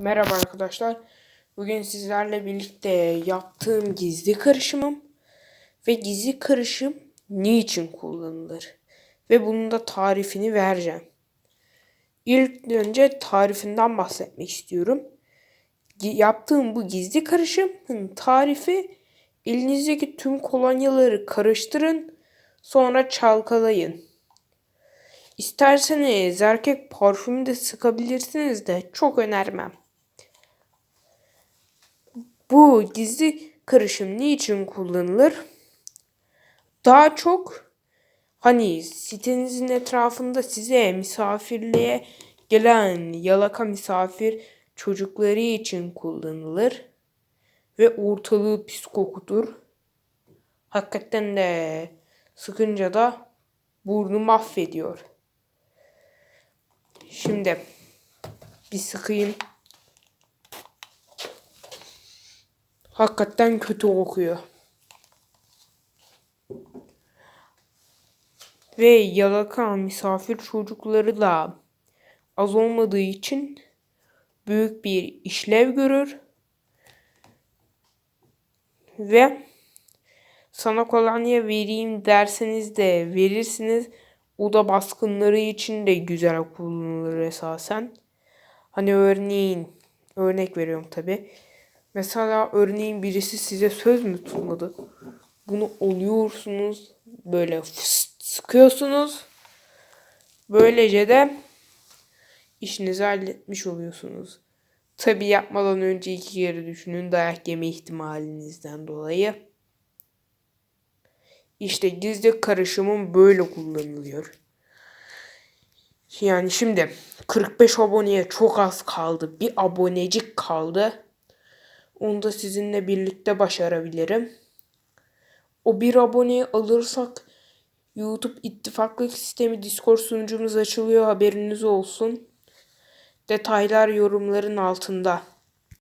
Merhaba arkadaşlar. Bugün sizlerle birlikte yaptığım gizli karışımım ve gizli karışım niçin kullanılır ve bunun da tarifini vereceğim. İlk önce tarifinden bahsetmek istiyorum. Yaptığım bu gizli karışımın tarifi elinizdeki tüm kolonyaları karıştırın sonra çalkalayın. İsterseniz erkek parfümü de sıkabilirsiniz de çok önermem. Bu gizli karışım niçin kullanılır? Daha çok hani sitenizin etrafında size misafirliğe gelen yalaka misafir çocukları için kullanılır ve ortalığı pis kokutur. Hakikaten de sıkınca da burnu mahvediyor. Şimdi bir sıkayım. Hakikaten kötü kokuyor. Ve yalaka misafir çocukları da az olmadığı için büyük bir işlev görür. Ve sana kolonya vereyim derseniz de verirsiniz. O da baskınları için de güzel kullanılır esasen. Hani örneğin örnek veriyorum tabi. Mesela örneğin birisi size söz mü tutmadı? Bunu oluyorsunuz böyle fıst sıkıyorsunuz. Böylece de işinizi halletmiş oluyorsunuz. Tabi yapmadan önce iki kere düşünün dayak yeme ihtimalinizden dolayı. İşte gizli karışımın böyle kullanılıyor. Yani şimdi 45 aboneye çok az kaldı. Bir abonecik kaldı. Onu da sizinle birlikte başarabilirim. O bir aboneyi alırsak YouTube ittifaklık sistemi Discord sunucumuz açılıyor haberiniz olsun. Detaylar yorumların altında.